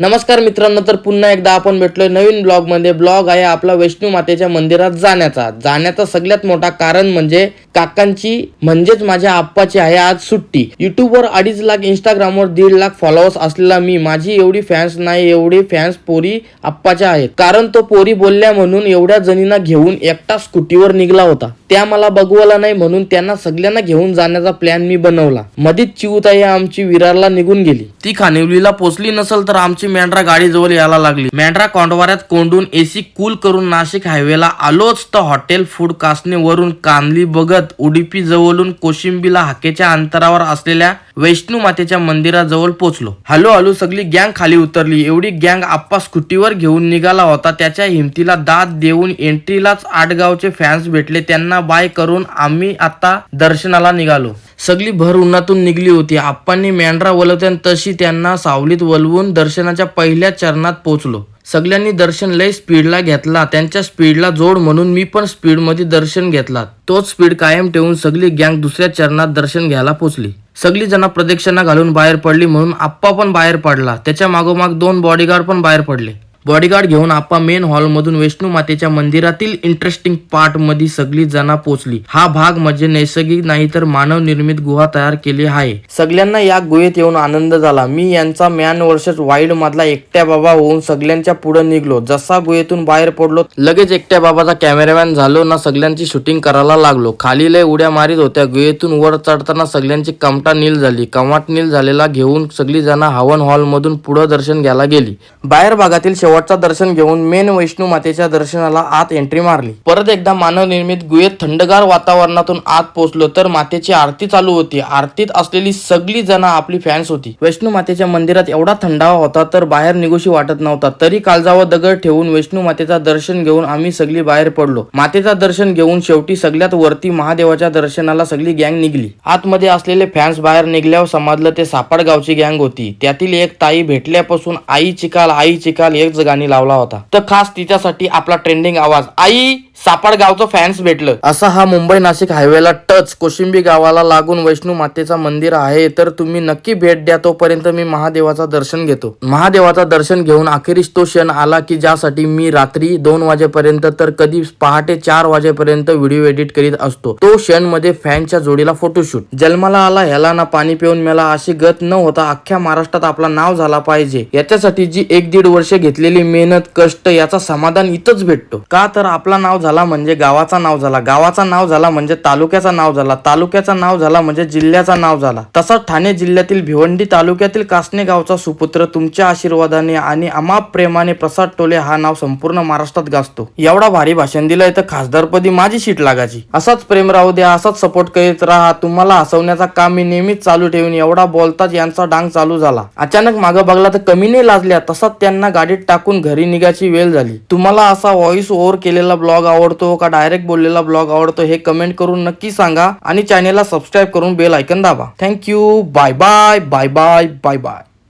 नमस्कार मित्रांनो तर पुन्हा एकदा आपण भेटलोय नवीन ब्लॉगमध्ये. ब्लॉग आहे आपला वैष्णू मातेच्या मंदिरात जाण्याचा. जाण्याचा सगळ्यात मोठा कारण म्हणजे काकांची म्हणजेच माझ्या आप्पाची आहे आज सुट्टी. युट्यूबवर अडीच लाख इंस्टाग्रामवर दीड लाख फॉलोअर्स असलेला मी. माझी एवढी फॅन्स नाही एवढी फॅन्स पोरी आप्पाच्या आहेत. कारण तो पोरी बोलल्या म्हणून एवढ्या जणींना घेऊन एकटा स्कूटीवर निघला होता. त्या मला बघवला नाही म्हणून त्यांना सगळ्यांना घेऊन जाण्याचा प्लॅन मी बनवला. मधीच चिवताई आमची विरारला निघून गेली. ती खानिवलीला पोचली नसेल तर आमची मेंढरा गाडीजवळ यायला लागली. मेंढरा कोंडवाऱ्यात कोंडून एसी कूल करून नाशिक हायवेला आलोच. तर हॉटेल फूड कासने वरून कांदली बघत उडुपी जवळून कोशिंबीला हाकेच्या अंतरावर असलेल्या वैष्णू मातेच्या मंदिराजवळ पोचलो. हळूहळू सगळी गँग खाली उतरली. एवढी गँग आप्पा स्कूटीवर घेऊन निघाला होता. त्याच्या हिमतीला दाद देऊन एंट्रीलाच आटगावचे फॅन्स भेटले. त्यांना बाय करून आम्ही आता दर्शनाला निघालो. सगळी भर उन्हातून निघली होती. आप्पांनी मेंढरा वलवत्यान तशी त्यांना सावलीत वलवून दर्शनाच्या पहिल्या चरणात पोहोचलो सगळ्यांनी दर्शन लय स्पीडला घेतला त्यांच्या स्पीडला जोड म्हणून मी पण स्पीडमध्ये दर्शन घेतला. तोच स्पीड कायम ठेवून सगळी गँग दुसऱ्या चरणात दर्शन घ्यायला पोचली. सगळी जण प्रदक्षिणा घालून बाहेर पडली म्हणून आप्पा पण बाहेर पडला. त्याच्या मागोमाग दोन बॉडीगार्ड पण बाहेर पडले. बॉडीगार्ड घेऊन आप्पा मेन हॉलमधून वैष्णू मातेच्या मंदिरातील इंटरेस्टिंग पार्टमध्ये सगळी जण पोचली. हा भाग म्हणजे नैसर्गिक नाही तर मानव निर्मित गुहा तयार केली आहे. सगळ्यांना या गुहेत येऊन आनंद झाला. मी यांचा मॅन वर्सेस वाईल्ड मधला एकट्या बाबा होऊन सगळ्यांच्या पुढे निघलो. जसा गुहेतून बाहेर पडलो लगेच एकट्या बाबाचा कॅमेरामॅन झालो ना सगळ्यांची शूटिंग करायला लागलो. खाली लय उड्या मारीत होत्या. गुहेतून वर चढताना सगळ्यांची कमटा नील झाली. कमाट नील झालेला घेऊन सगळी जण हवन हॉल मधून पुढे दर्शन घ्यायला गेली. बाहेर भागातील शेवटचा दर्शन घेऊन मेन वैष्णू मातेच्या दर्शनाला आत एंट्री मारली. परत एकदा मानवनिर्मित गुहेत थंडगार वातावरणातून आत पोहोचलो तर मातेची आरती चालू होती. आरतीत असलेली सगळी जण आपली फॅन्स होती. वैष्णू मातेच्या मंदिरात एवढा थंडावा होता तर बाहेर निघूशी वाटत नव्हता. तरी काळजावर दगड ठेवून वैष्णू मातेचा दर्शन घेऊन आम्ही सगळी बाहेर पडलो. मातेचा दर्शन घेऊन शेवटी सगळ्यात वरती महादेवाच्या दर्शनाला सगळी गँग निघली. आतमध्ये असलेले फॅन्स बाहेर निघल्यावर समजलं ते सापड गावची गँग होती. त्यातील एक ताई भेटल्यापासून आई चिकाल आई चिकाल एक गाणी लावला होता. तर खास तिच्यासाठी आपला ट्रेंडिंग आवाज. आई सापड गावचं फॅन्स भेटलं. असा हा मुंबई नाशिक हायवेला टच. कोशिंबी गावाला लागून वैष्णू मातेचा मंदिर आहे तर तुम्ही नक्की भेट द्या. तोपर्यंत मी महादेवाचा दर्शन घेतो. महादेवाचा दर्शन घेऊन अखेरीस तो क्षण आला की ज्यासाठी मी रात्री दोन वाजेपर्यंत तर कधी पहाटे चार वाजेपर्यंत व्हिडिओ एडिट करीत असतो. तो क्षणमध्ये फॅनच्या जोडीला फोटोशूट जन्माला आला ह्याला ना पाणी पिऊन मला अशी गत न होता अख्ख्या महाराष्ट्रात आपला नाव झाला पाहिजे. याच्यासाठी जी एक दीड वर्ष घेतलेली मेहनत कष्ट याचा समाधान इथंच भेटतो. का तर आपला नाव झाला म्हणजे गावाचा नाव झाला. गावाचा नाव झाला म्हणजे तालुक्याचा नाव झाला. तालुक्याचा नाव झाला म्हणजे जिल्ह्याचा नाव झाला. तसा ठाणे जिल्ह्यातील भिवंडी तालुक्यातील कासने गावचा सुपुत्र तुमच्या आशीर्वादाने आणि अमाप प्रेमाने प्रसाद टोले हा नाव संपूर्ण महाराष्ट्रात गाजतो. एवढा भारी भाषण दिलंय तर खासदारपदी माझी शीट लागायची. असाच प्रेम राहू द्या असाच सपोर्ट करीत राहा. तुम्हाला हसवण्याचा काम मी नेहमीच चालू ठेवून एवढा बोलताच यांचा डांग चालू झाला. अचानक मागं बघला तर कमी नाही लाजल्या. तसाच त्यांना गाडीत टाकून घरी निघायची वेळ झाली. तुम्हाला असा व्हॉइस ओव्हर केलेला ब्लॉग आवडतो का डायरेक्ट बोललेला ब्लॉग आवडतो हे कमेंट करून नक्की सांगा आणि चॅनेलला सबस्क्राईब करून बेल ऐकन दाबा. Thank you bye bye bye bye bye bye